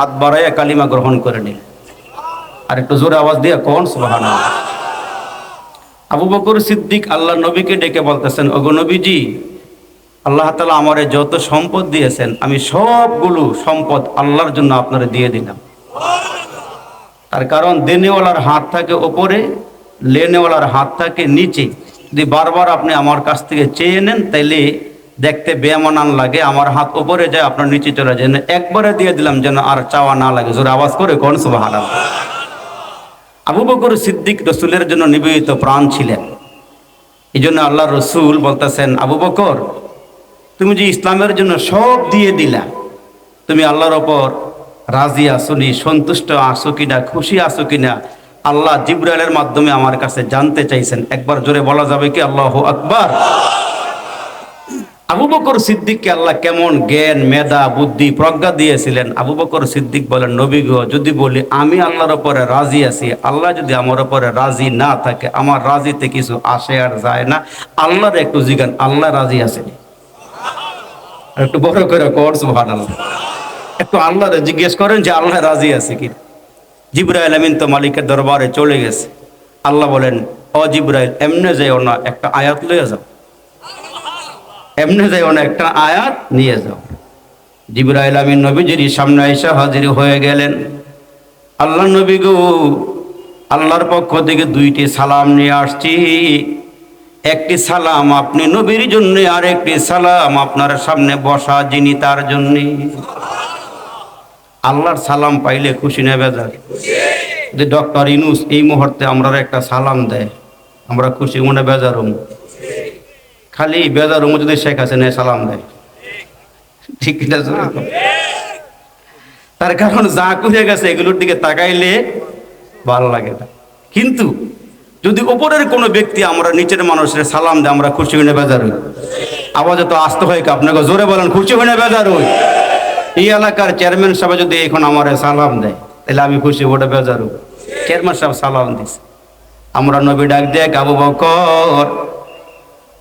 হাত বাড়াইয়া কালিমা গ্রহণ করে নিল। আর একটু জোরে আওয়াজ দিয়ে কোন সুবাহান আবু বকর সিদ্দিক আল্লাহ নবীকে ডেকে বলতেছেন, ওগো নবীজি, আল্লাহ তালা আমারে যত সম্পদ দিয়েছেন, আমি সবগুলো সম্পদ আল্লাহর জন্য আপনারে দিয়ে দিলাম। তার কারণ দেনেওয়ালার হাত থাকে ওপরে, লেনেওয়ালার হাত থাকে নিচে। যদি বারবার আপনি আমার কাছ থেকে চেয়ে নেন, তাইলে দেখতে বেমানান লাগে, আমার হাত উপরে যায়, আপনার নিচে চলে যায়। একবারে দিয়ে দিলাম, যেন আর চাওয়া না লাগে। জোরে আওয়াজ করে কোন সুবাহ আবু বকর সিদ্দিক রসুলের জন্য নিবেদিত প্রাণ ছিলেন। এই জন্য আল্লাহ রসুল বলতেছেন, আবু বকর, তুমি যে ইসলামের জন্য সব দিয়ে দিলা, তুমি আল্লাহর ওপর রাজি আসো নি, সন্তুষ্ট আসো কিনা, খুশি আসো কিনা, আল্লাহ জিব্রাইলের মাধ্যমে আমার কাছে জানতে চাইছেন। একবার জোরে বলা যাবে কি? আল্লাহ আকবার। আবু বকর সিদ্দিককে আল্লাহ কেমন জ্ঞান, মেধা, বুদ্ধি, প্রজ্ঞা দিয়েছিলেন। আবু বকর সিদ্দিক বলেন, নবী গো, যদি বলি, আমি আল্লাহর ওপরে রাজি আছি, আল্লাহ যদি আমার ওপরে রাজি না থাকে, আমার রাজিতে কিছু আসে আর যায় না। আল্লাহর একটু জিগান, আল্লাহ রাজি আছেনি একটু বড় করে কর, সুবহানাল্লাহ। একটু আল্লাহরে জিজ্ঞেস করেন যে, আল্লাহ রাজি আছে কি জিব্রাইল আমিন তো মালিকের দরবারে চলে গেছে। আল্লাহ বলেন, অ এমনে যাইও না, একটা আয়াত লইয়া যাও। এমনি যাইও না একটা আয়াত নিয়ে যাও। জিব্রাইল আমিন নবীজির সামনে এসে হাজির হয়ে গেলেন। আল্লাহ নবী গো, আল্লাহর পক্ষ থেকে দুইটি সালাম নিয়ে আসছি। একটি সালাম আপনি নবীর জন্য আর একটি সালাম আপনার সামনে বসা যিনি তার জন্য। আল্লাহর সালাম পাইলে খুশি নেবে যাক যে ডক্টর ইনুস এই মুহূর্তে আমরা একটা সালাম দেয়, আমরা খুশি মনে বেজার হম। খালি হম যদি শেখ হাসিনা সালাম দেয়। ঠিক তার কারণ যা করে গেছে এগুলোর দিকে তাকাইলে ভালো লাগে না। কিন্তু যদি উপরের কোনো ব্যক্তি আমরা নিচের মানুষের সালাম দেয়, আমরা খুশি হয়ে বেজার হই। আওয়াজ তো আসতে হয় আপনাকে জোরে বলেন, খুশি হয়ে বেজার হই? এই এলাকার চেয়ারম্যান সাহেব যদি এখন আমার সালাম দেয়, তাহলে আমি খুশি ওটা বেজার হই চেয়ারম্যান সাহেব সালাম দিস আমরা নবী ডাক দেখ আবু বকর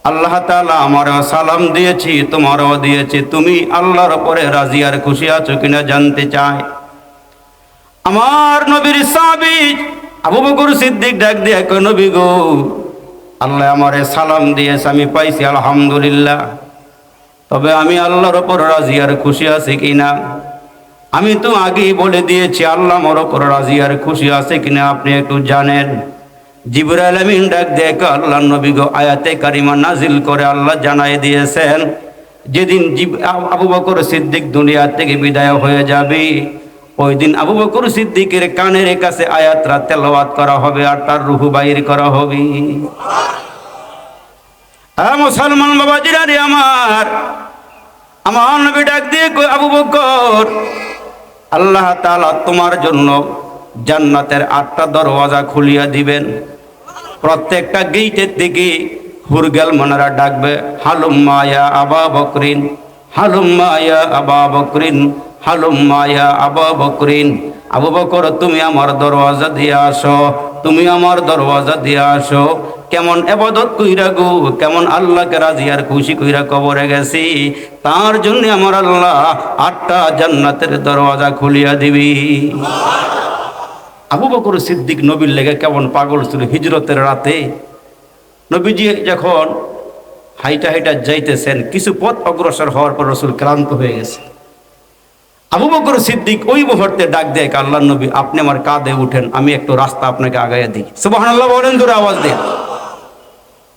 আল্লাহ তাআলা আমারও সালাম দিয়েছি, তোমারও দিয়েছি। তুমি আল্লাহর পরে রাজি আর খুশি আছো কিনা জানতে চাই। আমার নবীর সাহাবী আবু বকর সিদ্দিক ডাক দিয়ে নবী গো, আল্লাহ আমারে সালাম দিয়েছে, আমি পাইছি, আলহামদুলিল্লাহ। তবে আমি আল্লাহর ওপর রাজি আর খুশি আছি কিনা? আমি তো আগেই বলে দিয়েছি, আল্লাহ আমার ওপর রাজি আর খুশি আছে কিনা, আপনি একটু জানেন। জিবরাইল আমিন ডাক দেখ আল্লাহ নবী গো, আয়াতে কারিমা নাজিল করে আল্লাহ জানাই দিয়েছেন, যেদিন আবু বকর সিদ্দিক দুনিয়া থেকে বিদায় হয়ে যাবে ওই দিন আবু বকর সিদ্দিকের কানের কাছে আয়াতরা তেলাওয়াত করা হবে আর তার রুহু বাইর করা হবে। মুসলমান বাবাজিরা রে আমার আমার নবী ডাক দিয়ে আবু বকর, আল্লাহ তাআলা তোমার জন্য জান্নাতের আটটা দরওয়াজা খুলিয়া দিবেন। প্রত্যেকটা গেইটের দিকে হুরগেল মনারা ডাকবে হালুম মায়া আবা বকরিন হালুম মায়া আবা বকরিন হালুম মায়া আবা বকরিন। আবু বকর, তুমি আমার দরওয়াজা দিয়ে আসো, তুমি আমার দরওয়াজা দিয়ে আসো। কেমন এবাদত কইরা গো, কেমন আল্লাহকে রাজি আর খুশি কইরা কবরে গেছি, তার জন্য আমার আল্লাহ আটটা জান্নাতের দরওয়াজা খুলিয়া দিবি। আবু বকর সিদ্দিক নবীর লেগে কেমন পাগল ছিল হিজরতের রাতে? নবীজি যখন হাইটা হাইটা যাইতেছেন কিছু পথ অগ্রসর হওয়ার পর রসুল ক্লান্ত হয়ে গেছে। আবু বকর সিদ্দিক ওই মুহূর্তে ডাক দেয় আল্লাহ নবী আপনি আমার কাঁধে উঠেন আমি একটু রাস্তা আপনাকে আগাইয়া দিই। সুবহানাল্লাহ বলেন দূরে আওয়াজ দিয়ে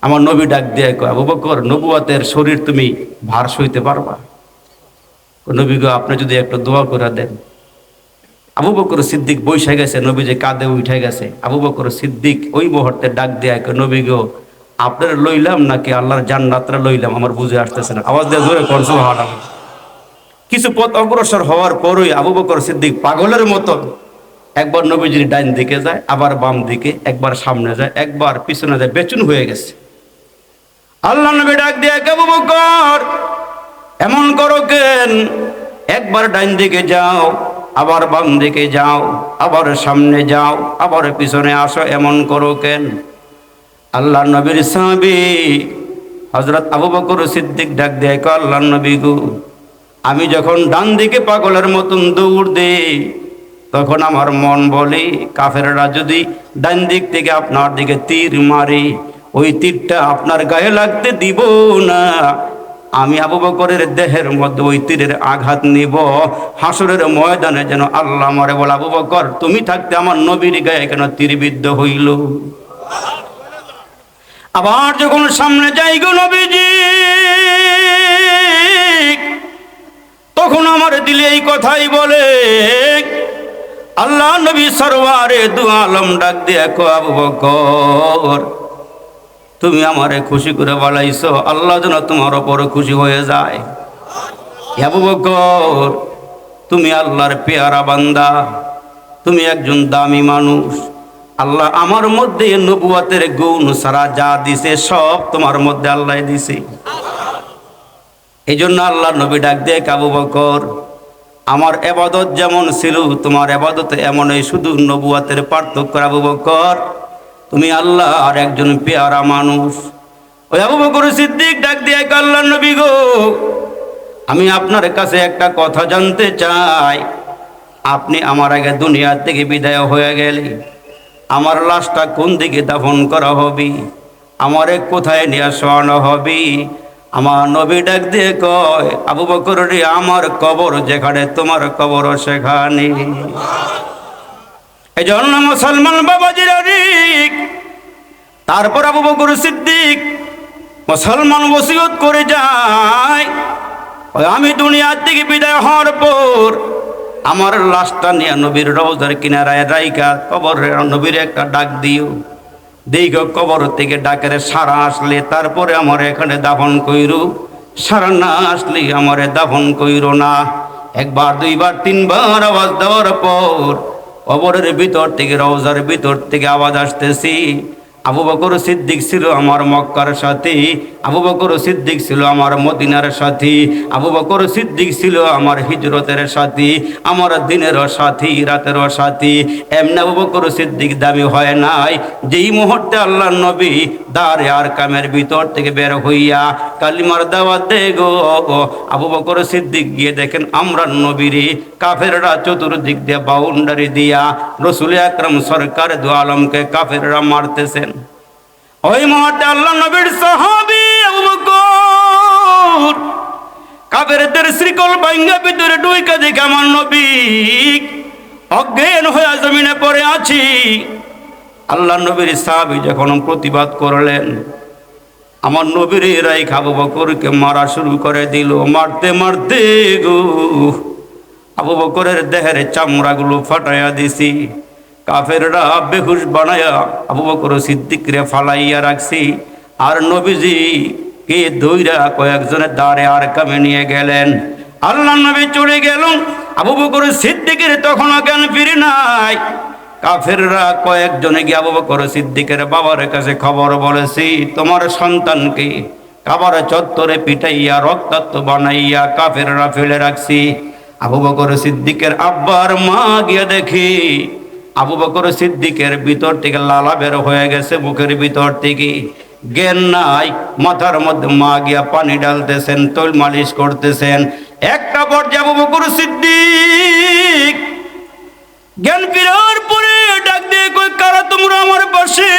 আমার নবী ডাক দেয় কয়, আবু বকর নবুয়াতের শরীর তুমি ভার সইতে পারবা? নবী গো আপনি যদি একটু দোয়া করে দেন। আবু বকর সিদ্দিক বৈশা গেছে, নবী যে কাঁদে উঠে গেছে। আবু বকর সিদ্দিক ওই মুহূর্তে ডাক দেয় নবী গো, আপনার লইলাম নাকি আল্লাহর জান্নাতরা লইলাম? আমার বুঝে আসতেছে না। আওয়াজ দিয়ে জোরে করছ ভাড়া কিছু পথ অগ্রসর হওয়ার পরই আবু বকর সিদ্দিক পাগলের মতো একবার নবীজির ডাইন দিকে যায়, আবার বাম দিকে, একবার সামনে যায়, একবার পিছনে যায়, বেচুন হয়ে গেছে। আল্লাহ নবী ডাক দিয়ে আবু বকর, এমন করো কেন? একবার ডাইন দিকে যাও আবার বাম দিকে যাও, আবার সামনে যাও, আবার পিছনে আসো, এমন করো কেন? আল্লাহ নবীর সাহাবি হজরত আবু বকর সিদ্দিক ডাক দেয় আল্লাহ নবী গো, আমি যখন ডান দিকে পাগলের মতন দৌড় দেই, তখন আমার মন বলে, কাফেররা যদি ডান দিক থেকে আপনার দিকে তীর মারে, ওই তীরটা আপনার গায়ে লাগতে দিব না। আমি আবু বকরের দেহের মধ্যে ওই তীরের আঘাত নিব। হাসরের ময়দানে যেন আল্লাহ মরে বলে, আবু বকর, তুমি থাকতে আমার নবীর গায়ে কেন তীরবিদ্ধ হইল? আবার যখন সামনে যাই গো নবীজি, তখন আমার দিলে এই কথাই বলে, আল্লাহ নবী সরওয়ারে দু আলম ডাক দিয়ে আবু বকর। তুমি আমারে খুশি করে বলাইছো আল্লাহ যেন তোমার ওপর খুশি হয়ে যায়। তুমি আল্লাহর পেয়ারা বান্দা, তুমি একজন দামি মানুষ। আল্লাহ আমার মধ্যে নবুয়াতের গুণ সারা যা দিছে, সব তোমার মধ্যে আল্লাহ দিছে। এই জন্য আল্লাহ নবী ডাক দিয়ে কাবু বকর, আমার এবাদত যেমন ছিল, তোমার এবাদতে এমনই শুধু নবুয়াতের পার্থক্য। আবু বকর তুমি আল্লাহ আর একজন পেয়ারা মানুষ। ওই আবু বকর সিদ্দিক ডাক দিয়ে আল্লাহ নবী গো, আমি আপনার কাছে একটা কথা জানতে চাই। আপনি আমার আগে দুনিয়ার থেকে বিদায় হয়ে গেলে আমার লাশটা কোন দিকে দাফন করা হবে? আমারে কোথায় নিয়ে শোয়ানো হবে? আমার নবী ডাক দিয়ে কয়, আবু বকর আমার কবর যেখানে, তোমার কবর সেখানে। এই জন্য মুসলমান বাবাজির রিক তারপর আবু বকর সিদ্দিক মুসলমান ওসিয়ত করে যায়। আমি দুনিয়ার থেকে বিদায় হওয়ার পর আমার লাশটা নিয়ে নবীর রওজার কিনারায় রাইকা কবর নবীর একটা ডাক দিও। দীর্ঘ কবর থেকে ডাকের সারা আসলে তারপরে আমার এখানে দাফন কইরু। সারা না আসলে আমারে দাফন কইরো না। একবার, দুইবার, তিনবার আওয়াজ দেওয়ার পর কবরের ভিতর থেকে রওজার ভিতর থেকে আওয়াজ আসতেছি। আবু বকর সিদ্দিক ছিল আমার মক্কার সাথী, আবু বকর সিদ্দিক ছিল আমার মদিনার সাথী, আবু বকর সিদ্দিক ছিল আমার হিজরতের সাথী, আমার দিনেরও সাথী রাতেরও সাথী। এমনি আবু বকর সিদ্দিক দামি হয় নাই, যেই মুহূর্তে আল্লাহ নবী দারে আর কামের ভিতর থেকে বের হইয়া কালিমার দাওয়াত দে গো। আবু বকর সিদ্দিক গিয়ে দেখেন আমরা নবীরে কাফেররা চতুর্দিক দিয়ে বাউন্ডারি দিয়া, রসুল আকরম সরকার দু আলমকে কাফেররা মারতেছেন। ওই মুহূর্তে আল্লাহ নবীর সাহাবী কাফেরদের শ্রীকল ভাঙ্গা ভিতরে ডুইকা দেখে আমার নবী অজ্ঞান হয়ে জমিনে পড়ে আছি। আল্লাহ নবীর সাহাবী যখন প্রতিবাদ করলেন, আমার নবীর এরাই খাবু বকরকে মারা শুরু করে দিল। মারতে মারতে গো, আবু বকরের দেহের চামড়াগুলো ফাটাইয়া দিছি। কাফেররা বেহুশ বানায়া আবু বকর সিদ্দিকরে ফালাইয়া রাখছি। আর নবীজি কে দইরা কয়েকজনের দ্বারে আর কামে নিয়ে গেলেন। আল্লাহ নবী চলে গেল আবু বকর সিদ্দিকের তখনও জ্ঞান ফিরে নাই। কাফেররা কয়েকজনে গিয়ে আবু বকর সিদ্দিকের বাবার কাছে খবর বলেছি, তোমার সন্তানকে কাবার চত্বরে পিটাইয়া রক্তাক্ত বানাইয়া কাফেররা ফেলে রাখছি। আবু বকর সিদ্দিকের আব্বার মা গিয়ে দেখি আবু বকর সিদ্দিকের ভিতর থেকে লালা বের হয়ে গেছে, মুখের ভিতর থেকে। জ্ঞান নাই, মাথার মধ্যে মা গিয়া পানি ঢালতেছেন, তৈল মালিশ করতেছেন। একটা পর্যায়ে আবু বকর সিদ্দিক জ্ঞান ফিরার পরে ডাক দিয়ে কই কারা তোমরা আমার পাশে?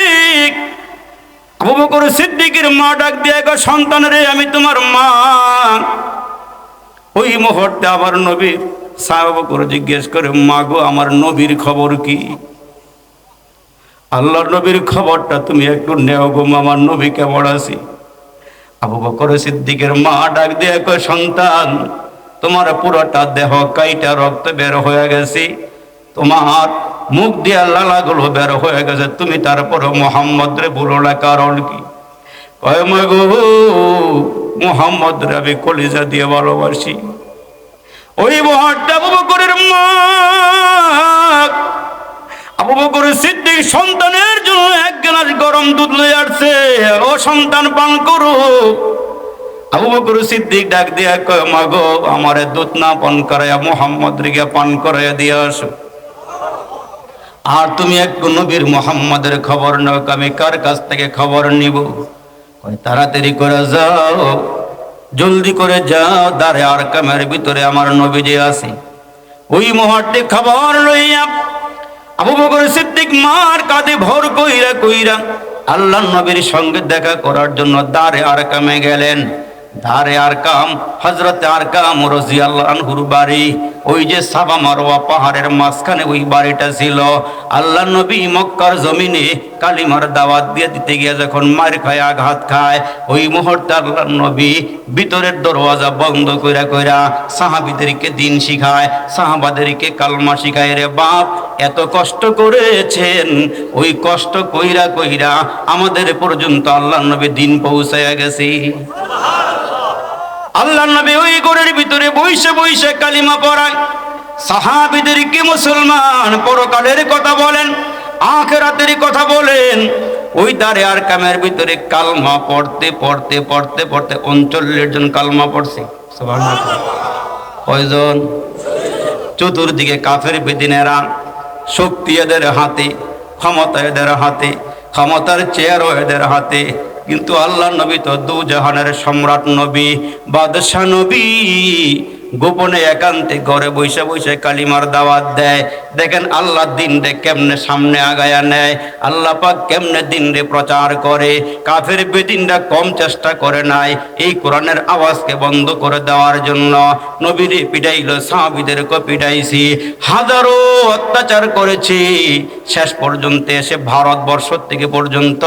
আবু বকর সিদ্দিকের মা ডাক দিয়ে কয় রে, আমি তোমার মা। ওই মুহূর্তে আবার নবীর সাহাব করে জিজ্ঞেস করে, মা গো, আমার নবীর খবর কি? আল্লাহর নবীর খবরটা তুমি একটু নেও গো আমার নবী কেমন আছি? আবু বকর সিদ্দিকের মা ডাক দিয়ে কয়, সন্তান, তোমার পুরোটা দেহ কাইটা রক্ত বের হয়ে গেছে। তোমার মুখ দিয়া লালাগুলো বের হয়ে গেছে। তুমি তারপরে মোহাম্মদ রে বলো না, কারণ কি? কয়, মা গো মোহাম্মদ রে আমি কলিজা দিয়ে ভালোবাসি। ওই মুহূর্তে আবু বকরের মা আবু বকর সিদ্দিক সন্তানের জন্য এক গ্লাস গরম দুধ লয়ে আসছে। ও সন্তান, পান করো। আবু বকর সিদ্দিক ডাক দিয়া কয়, মাগো, আমার দুধ না পান করাইয়া মোহাম্মদ রিগে পান করাইয়া দিয়ে আসো। আর তুমি এক নবীর মোহাম্মদের খবর নাও, আমি কার কাছ থেকে খবর নিব? তাড়াতাড়ি করে যাও। জলদি করে যাও দারে আর কামের ভিতরে আমার নবী যে আছে। ওই মুহূর্তে খাবার লইয়া আবু বকর সিদ্দিক মার কাঁধে ভর কইরা কইরা আল্লাহ নবীর সঙ্গে দেখা করার জন্য দারে আর কামে গেলেন। ধারে আর কাম হজরতে আর কাম রজি আল্লাহ আনহুর বাড়ি। ওই যে সাবা মারোয়া পাহাড়ের মাঝখানে ওই বাড়িটা ছিল। আল্লাহ নবী মক্কার জমিনে কালিমার দাওয়াত দিয়ে দিতে গিয়ে যখন মার খায়, আঘাত খায়, ওই মুহূর্তে আল্লাহ নবী ভিতরের দরওয়াজা বন্ধ কইরা কইরা সাহাবিদেরকে দিন শিখায়, সাহাবাদেরকে কালমা শিখায়, রে বাপ, এত কষ্ট করেছেন। ওই কষ্ট কইরা কইরা আমাদের পর্যন্ত আল্লাহ নবী দিন পৌঁছায়া গেছি। আল্লাহ নবী ওই ঘরের ভিতরে বইসে বইসে কালিমা পড়ায়। সাহাবিদের কি মুসলমান? পরকালের কথা বলেন, আখেরাতের কথা বলেন। ওই দারে আর কামের ভিতরে কালমা পড়তে পড়তে পড়তে পড়তে উনচল্লিশ জন কালমা পড়ছে। কয়জন? চতুর্দিকে কাফের বেদিনেরা, শক্তি এদের হাতে, ক্ষমতা এদের হাতে, ক্ষমতার চেয়ারও এদের হাতে কিন্তু আল্লাহ নবী তো দু জাহানের সম্রাট নবী বাদশাহ নবী। গোপনে একান্তে ঘরে বসে বসে কালিমার দাওয়াত দেয়। দেখেন আল্লাহ দিন রে কেমনে সামনে আগায়া নেয়। আল্লাহ পাক কেমনে দিন রে প্রচার করে। কাফের বেদিনরা কম চেষ্টা করে নাই। এই কোরআনের আওয়াজকে বন্ধ করে দেওয়ার জন্য নবীরে পিটাইল সাহাবিদেরকে পিটাইছি। হাজারো অত্যাচার করেছি। শেষ পর্যন্ত এসে ভারতবর্ষ থেকে পর্যন্ত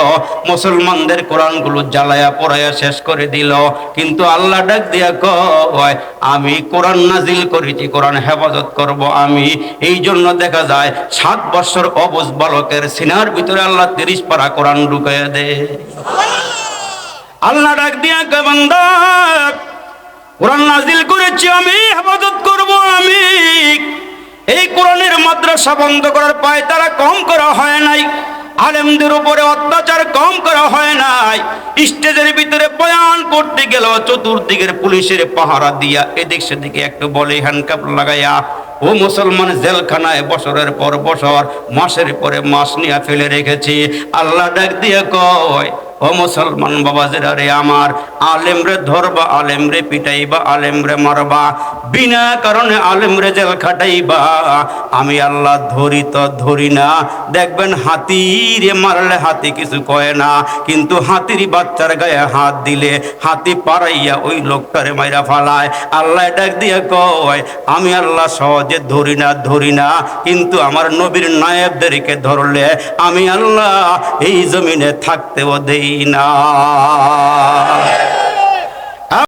মুসলমানদের কোরআনগুলো জ্বালায়া পড়াইয়া শেষ করে দিল। কিন্তু আল্লাহ ডাক দিয়া কয়, আমি কোরআন নাজিল করেছি, কোরআন হেফাজত করব আমি। এই জন্য দেখা যায়, সাত বছর অবুজ বালকের সিনার ভিতরে আল্লাহ তিরিশ পারা কোরআন ঢুকাইয়া দে আল্লাহ ডাক দিয়া বান্দা, কোরআন নাজিল করেছি আমি, হেফাজত করব আমি। এই কোরআনের মাদ্রাসা বন্ধ করার পায়, তারা কম করা হয় নাই। আলেমদের উপরে অত্যাচার কম করা হয় নাই। স্টেজের ভিতরে বয়ান করতে গেল চতুর্দিকের পুলিশের পাহারা দিয়া এদিক সেদিকে একটু বলে হ্যান্ডকাপ লাগাইয়া, ও মুসলমান, জেলখানায় বছরের পর বছর, মাসের পরে মাস নিয়ে ফেলে রেখেছি। আল্লাহ ডাক দিয়ে কয় ও মুসলমান বাবাজিরা রে আমার আলেম রে ধরবা আলেম রে পিটাইবা আলেম রে মারবা, বিনা কারণে আলেম রে জেল খাটাইবা। আমি আল্লাহ ধরি তো ধরি না, দেখবেন হাতি রে মারলে হাতি কিছু কয় না, কিন্তু হাতির বাচ্চার গায়ে হাত দিলে হাতি পারাইয়া ওই লোকটারে মাইরা ফালায়। আল্লাহ ডাক দিয়ে কয়, আমি আল্লাহ সহজে ধরি না ধরি না, কিন্তু আমার নবীর নায়েবদেরকে ধরলে আমি আল্লাহ এই জমিনে থাকতেও দেই না